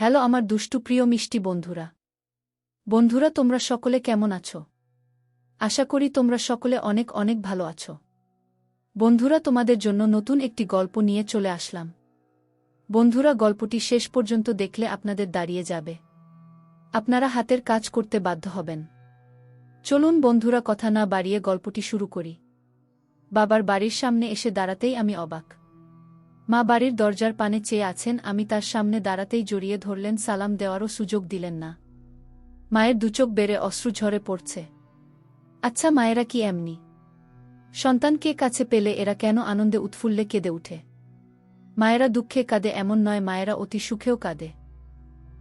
Hello আমার দুষ্টু প্রিয় মিষ্টি বন্ধুরা। বন্ধুরা, তোমরা সকলে কেমন আছো? আশা করি তোমরা সকলে অনেক অনেক ভালো আছো। বন্ধুরা, তোমাদের জন্য নতুন একটি গল্প নিয়ে চলে আসলাম। বন্ধুরা, গল্পটি শেষ পর্যন্ত দেখলে আপনাদের দাঁড়িয়ে যাবে। আপনারা হাতের কাজ করতে বাধ্য হবেন। চলুন বন্ধুরা, কথা না বাড়িয়ে গল্পটি শুরু করি। বাবার বাড়ির সামনে এসে দাঁড়াতেই আমি অবাক। মা বাড়ির দরজার পানে চেয়ে আছেন, আমি তার সামনে দাঁড়াতেই জড়িয়ে ধরলেন, সালাম দেওয়ারও সুযোগ দিলেন না। মায়ের দুচোখ বেড়ে অশ্রু ঝরে পড়ছে। আচ্ছা মায়েরা কি এমনি? সন্তানকে কাছে পেলে এরা কেন আনন্দে উৎফুল্লে কেঁদে উঠে? মায়েরা দুঃখে কাঁদে, এমন নয়, মায়েরা অতি সুখেও কাঁদে।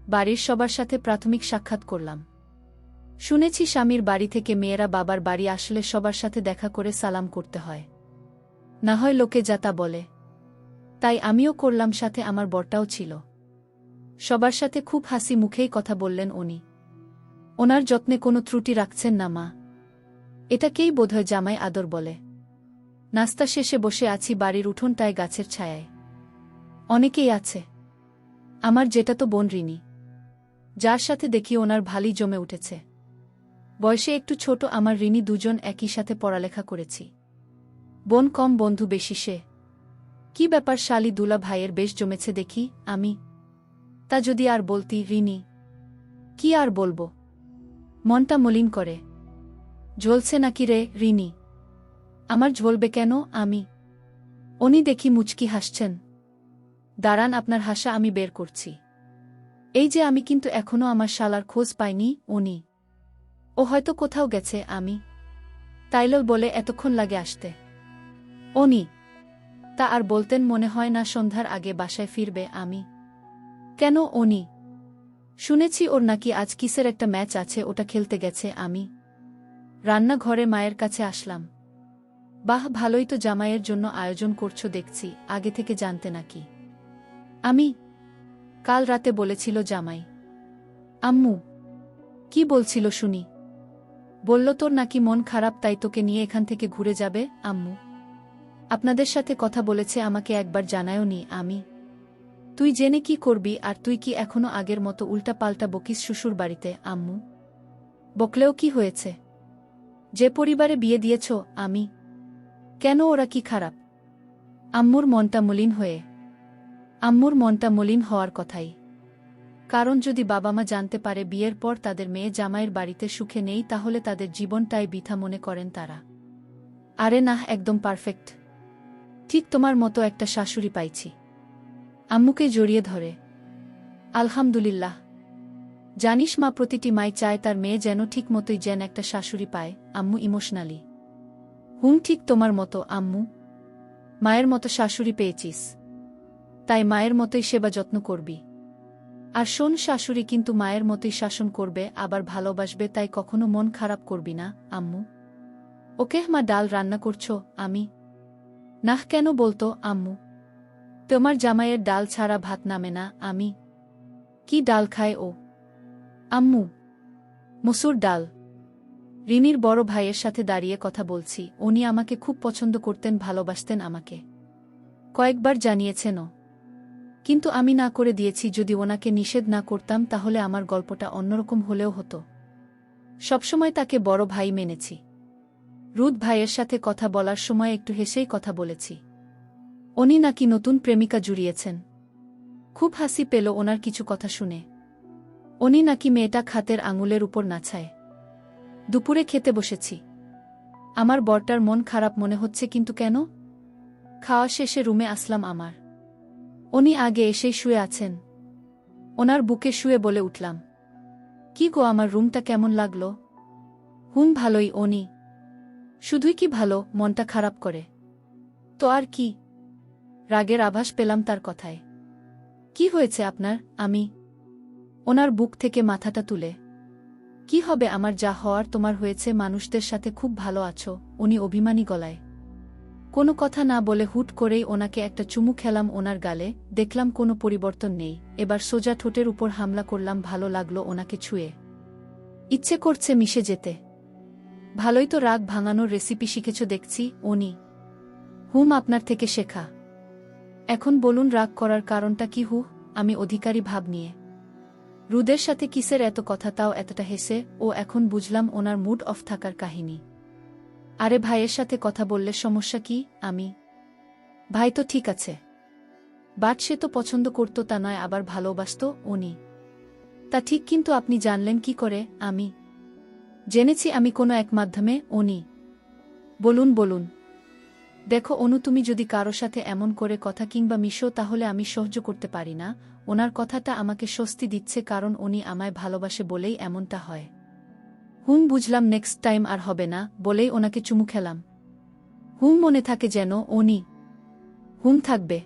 বাড়ির সবার সাথে প্রাথমিক সাক্ষাৎ করলাম। শুনেছি স্বামীর বাড়ি থেকে মেয়েরা বাবার বাড়ি আসলে সবার সাথে দেখা করে সালাম করতে হয়। না হয় লোকে যাতা বলে। তাই আমিও করলাম সাথে আমার বরটাও ছিল। সবার সাথে খুব হাসি মুখেই কথা বললেন উনি। ওনার যত্নে কোনো ত্রুটি রাখছেন না মা। এটাকেই বোধহয় জামাই আদর বলে। নাস্তা শেষে বসে আছি বাড়ির উঠোনটায় গাছের ছায়ায়। অনেকেই আছে। আমার যেটা তো বোন ঋণী যার সাথে দেখি ওনার ভালই জমে উঠেছে। বয়সে একটু ছোট আমার ঋণী দুজন একই সাথে পড়ালেখা করেছি। বোন কম, বন্ধু বেশি সে। কি ব্যাপার শালি দুলা ভাইয়ের বেশ জমেছে দেখি, আমি? তা যদি আর বলতি ঋণী কি আর বলব? মনটা মলিন করে। ঝলছে নাকি রে ঋণী আমার ঝলবে কেন, আমি? উনি দেখি মুচকি হাসছেন। দাঁড়ান, আপনার হাসা আমি বের করছি। এই যে আমি কিন্তু এখনও আমার শালার খোঁজ পাইনি, উনি। ও হয়তো কোথাও গেছে, আমি। তাইলেও বলে, এতক্ষণ লাগে আসতে। উনি তা আর বলতেন মনে হয় না সন্ধ্যার আগে বাসায় ফিরবে আমি। কেন উনি? শুনেছি ওর নাকি আজ কিসের একটা ম্যাচ আছে, ওটা খেলতে গেছে আমি। রান্নাঘরে মায়ের কাছে আসলাম। বাহ, ভালোই তো জামাইয়ের জন্য আয়োজন করছ দেখছি, আগে থেকে জানতে নাকি। আমি, কাল রাতে বলেছিল জামাই। আম্মু, কি বলছিল শুনি? বলল তোর নাকি মন খারাপ, তাই তোকে নিয়ে এখান থেকে ঘুরে যাবে, আম্মু। আপনাদের সাথে কথা বলেছে আমাকে একবার জানায়ও নি আমি। তুই জেনে কি করবি আর তুই কি এখনও আগের মতো উল্টা পাল্টা বকিস শ্বশুর বাড়িতে, আম্মু? বকলেও কি হয়েছে? যে পরিবারে বিয়ে দিয়েছ, আমি। কেন ওরা কি খারাপ? আম্মুর মনটা মলিন হয়ে। আম্মুর মনটা মলিন হওয়ার কথাই। কারণ যদি বাবা মা জানতে পারে বিয়ের পর তাদের মেয়ে জামাইয়ের বাড়িতে সুখে নেই, তাহলে তাদের জীবনটাই বৃথা মনে করেন তারা। আরে না, একদম পারফেক্ট। ঠিক তোমার মতো একটা শাশুড়ি পাইছি। আম্মুকে জড়িয়ে ধরে। আলহামদুলিল্লাহ। জানিস মা প্রতিটি মাই চায় তার মেয়ে যেন ঠিক মতোই যেন একটা শাশুড়ি পায়, আম্মু ইমোশনালি। হুম, ঠিক তোমার মতো, আম্মু। মায়ের মতো শাশুড়ি পেয়েছিস। তাই মায়ের মতোই সেবা যত্ন করবি। আর শোন শাশুড়ি কিন্তু মায়ের মতোই শাসন করবে, আবার ভালোবাসবে, তাই কখনো মন খারাপ করবি না, আম্মু। ওকে মা ডাল রান্না করছ, আমি নাহ কেন বলতো, আম্মু? তোমার জামাইয়ের ডাল ছাড়া ভাত নামে না, আমি। কি ডাল খায় ও? আম্মু, মসুর ডাল। রিনির বড় ভাইয়ের সাথে দাঁড়িয়ে কথা বলছি, উনি আমাকে খুব পছন্দ করতেন, ভালোবাসতেন আমাকে। কয়েকবার জানিয়েছেনও কিন্তু আমি না করে দিয়েছি, যদি ওনাকে নিষেধ না করতাম, তাহলে আমার গল্পটা অন্যরকম হলেও হতো। সবসময় তাকে বড় ভাই মেনেছি। রুদ ভাইয়ের সাথে কথা বলার সময় একটু হেসেই কথা বলেছি। উনি নাকি নতুন প্রেমিকা জুড়িয়েছেন। খুব হাসি পেল ওনার কিছু কথা শুনে। উনি নাকি মেয়েটা খাতের আঙুলের উপর নাছায় দুপুরে খেতে বসেছি। আমার বরটার মন খারাপ মনে হচ্ছে কিন্তু কেন? খাওয়া শেষে রুমে আসলাম আমার। উনি আগে এসেই শুয়ে আছেন। ওনার বুকে শুয়ে বলে উঠলাম, কি গো, আমার রুমটা কেমন লাগল? হুম, ভালোই, উনি। শুধুই কি ভালো, মনটা খারাপ করে? তো আর কি? রাগের আভাস পেলাম তার কথায়। কি হয়েছে আপনার, আমি? ওনার বুক থেকে মাথাটা তুলে। কি হবে আমার যা হওয়ার তোমার হয়েছে, মানুষদের সাথে খুব ভালো আছো, উনি অভিমানী গলায়। কোনো কথা না বলে হুট করেই ওনাকে একটা চুমু খেলাম ওনার গালে, দেখলাম কোনো পরিবর্তন নেই, এবার সোজা ঠোঁটের উপর হামলা করলাম, ভালো লাগল ওনাকে ছুঁয়ে। ইচ্ছে করছে মিশে যেতে। ভালোই তো রাগ ভাঙানোর রেসিপি শিখেছ দেখছি, উনি। হুম আপনার থেকে শেখা। এখন বলুন রাগ করার কারণটা কি হু, আমি অধিকারী ভাব নিয়ে। রুদের সাথে কিসের এত কথা, তাও এতটা হেসে, ও এখন বুঝলাম ওনার মুড অফ থাকার কাহিনী। আরে ভাইয়ের সাথে কথা বললে সমস্যা কি, আমি? ভাই তো ঠিক আছে। বাট সে তো পছন্দ করত তা নয়, আবার ভালোবাসত উনি। তা ঠিক কিন্তু আপনি জানলেন কি করে, আমি? জেনেছি আমি কোনো এক মাধ্যমে, উনি। বলুন বলুন। দেখো, অনু, তুমি যদি কারও সাথে এমন করে কথা কিংবা মিশো, তাহলে আমি সহ্য করতে পারি না। ওনার কথাটা আমাকে স্বস্তি দিচ্ছে কারণ উনি আমায় ভালোবাসে বলেই এমনটা হয়। হুম, বুঝলাম, নেক্সট টাইম আর হবে না, বলেই ওনাকে চুমু খেলাম। হুম, মনে থাকে যেন উনি। হুম, থাকবে।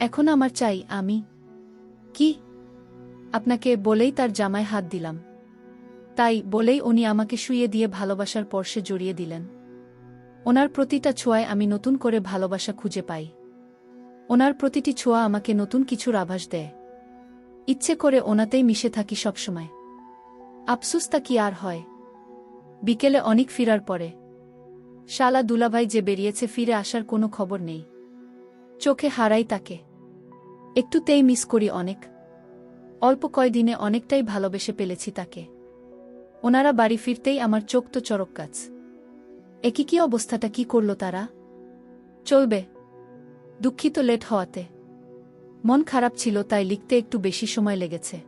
এখন আমার চাই, আমি। কি? আপনাকে বলেই তার জামায় হাত দিলাম। তাই বলেই উনি আমাকে শুইয়ে দিয়ে ভালোবাসার পর্শে জড়িয়ে দিলেন। ওনার প্রতিটা ছোঁয়ায় আমি নতুন করে ভালোবাসা খুঁজে পাই। ওনার প্রতিটি ছোঁয়া আমাকে নতুন কিছুর আভাস দেয়। ইচ্ছে করে ওনাতেই মিশে থাকি সবসময়। আফসুস তা কি আর হয়? বিকেলে অনেক ফিরার পরে। শালা দুলাভাই যে বেরিয়েছে ফিরে আসার কোনো খবর নেই। চোখে হারাই তাকে। একটুতেই মিস করি অনেক। অল্প কয়দিনে অনেকটাই ভালোবেসে পেলেছি তাকে। ওনারা বাড়ি ফিরতেই আমার চোখ তো চরক গাছ। একই কি অবস্থাটা, কি করল তারা? চলবে। দুঃখিত লেট হওয়াতে। মন খারাপ ছিল, তাই লিখতে একটু বেশি সময় লেগেছে।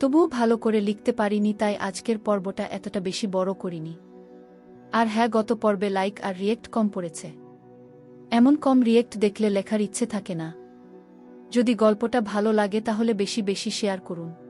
তবুও ভালো করে লিখতে পারিনি, তাই আজকের পর্বটা এতটা বেশি বড় করিনি। আর হ্যাঁ গত পর্বে লাইক আর রিয়েক্ট কম পড়েছে। এমন কম রিয়েক্ট দেখলে লেখার ইচ্ছে থাকে না। যদি গল্পটা ভালো লাগে, তাহলে বেশি বেশি শেয়ার করুন।